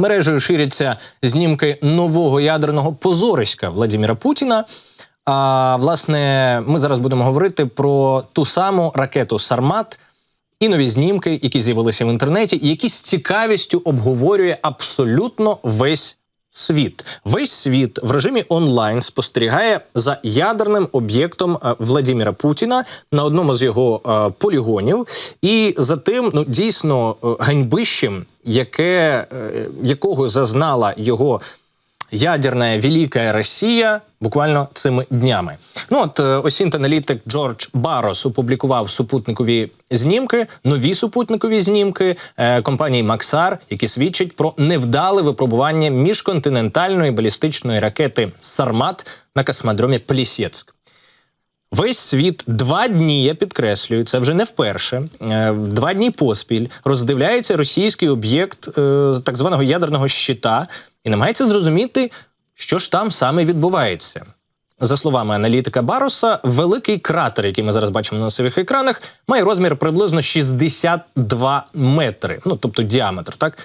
Мережею ширяться знімки нового ядерного позориська Владимира Путіна. А власне, ми зараз будемо говорити про ту саму ракету Сармат і нові знімки, які з'явилися в інтернеті, і які з цікавістю обговорює абсолютно весь світ. Весь світ в режимі онлайн спостерігає за ядерним об'єктом Владіміра Путіна на одному з його е, полігонів, і за тим, ну дійсно е, ганьбищем, яке е, якого зазнала його ядерна великая Росія буквально цими днями. Ну от е, осінт аналітик Джордж Барос опублікував супутникові знімки, нові супутникові знімки е, компанії Максар, які свідчать про невдале випробування міжконтинентальної балістичної ракети Сармат на космодромі Плісєцьк. Весь світ два дні, я підкреслюю, це вже не вперше. е, Два дні поспіль роздивляється російський об'єкт е, так званого ядерного щита і намагається зрозуміти, що ж там саме відбувається. За словами аналітика Бароса, великий кратер, який ми зараз бачимо на своїх екранах, має розмір приблизно 62 метри, ну тобто діаметр, так.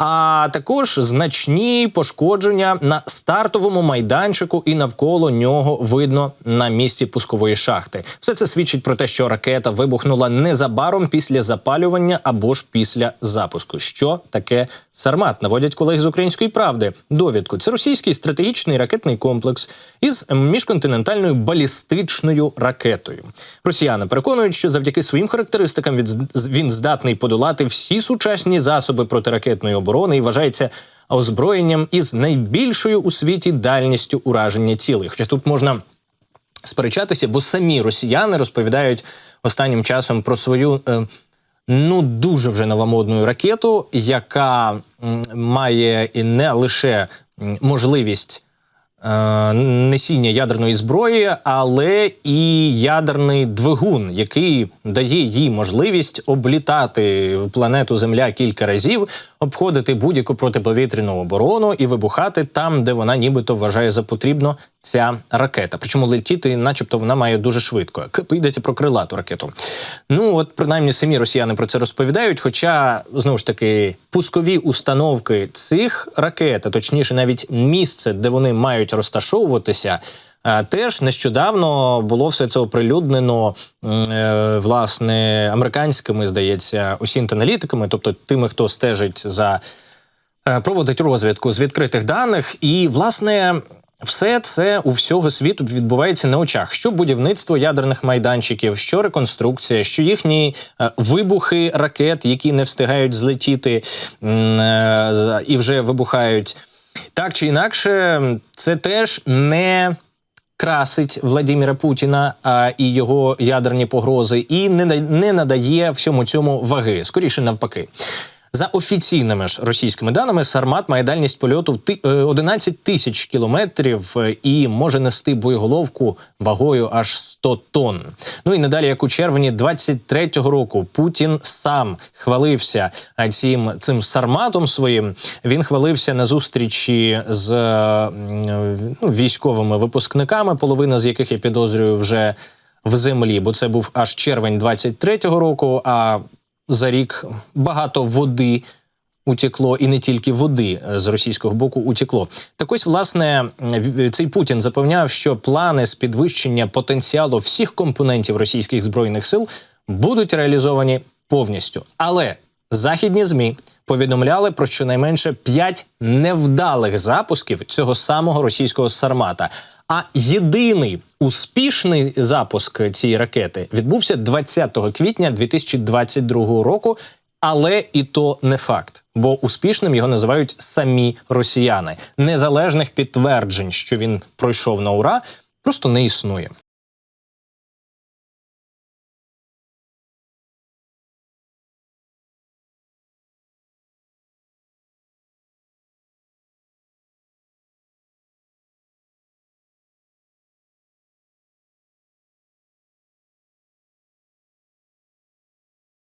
А також значні пошкодження на стартовому майданчику, і навколо нього видно на місці пускової шахти. Все це свідчить про те, що ракета вибухнула незабаром після запалювання або ж після запуску. Що таке Сармат? Наводять колеги з української правди. Довідку це російський стратегічний ракетний комплекс із міжконтинентальною балістичною ракетою. Росіяни переконують, що завдяки своїм характеристикам він здатний подолати всі сучасні засоби протиракетної оборони і вважається озброєнням із найбільшою у світі дальністю ураження цілей. Хоча тут можна сперечатися, бо самі росіяни розповідають останнім часом про свою. Е, Ну, дуже вже новомодну ракету, яка має і не лише можливість несіння ядерної зброї, але і ядерний двигун, який дає їй можливість облітати планету Земля кілька разів, обходити будь-яку протиповітряну оборону і вибухати там, де вона нібито вважає за потрібно ця ракета. Причому летіти, начебто, вона має дуже швидко. Йдеться про крилату ракету. Ну от принаймні самі росіяни про це розповідають. Хоча знову ж таки пускові установки цих ракет, а точніше, навіть місце, де вони мають розташовуватися. е, Теж нещодавно було все це оприлюднено е, власне американськими, здається, осінт-аналітиками, тобто тими, хто стежить за е, проводить розвідку з відкритих даних, і власне. Все це у всього світу відбувається на очах. Що будівництво ядерних майданчиків, що реконструкція, що їхні е, вибухи ракет, які не встигають злетіти е, і вже вибухають. Так чи інакше, це теж не красить Владимира Путіна а, і його ядерні погрози, і не, не надає всьому цьому ваги. Скоріше навпаки. За офіційними ж російськими даними, Сармат має дальність польоту в ти- е, 11 тисяч кілометрів е, і може нести боєголовку вагою аж 100 тонн. Ну і надалі, як у червні 23-го року, Путін сам хвалився е, цим цим сарматом своїм. Він хвалився на зустрічі з ну, військовими випускниками, половина з яких я підозрюю вже в землі, бо це був аж червень 23-го року. А за рік багато води утекло, і не тільки води е, з російського боку утекло. Так ось, власне, цей Путін запевняв, що плани з підвищення потенціалу всіх компонентів російських збройних сил будуть реалізовані повністю. Але західні змі повідомляли про щонайменше п'ять невдалих запусків цього самого російського сармата. А єдиний успішний запуск цієї ракети відбувся 20 квітня 2022 року. Але і то не факт, бо успішним його називають самі росіяни. Незалежних підтверджень, що він пройшов на ура, просто не існує.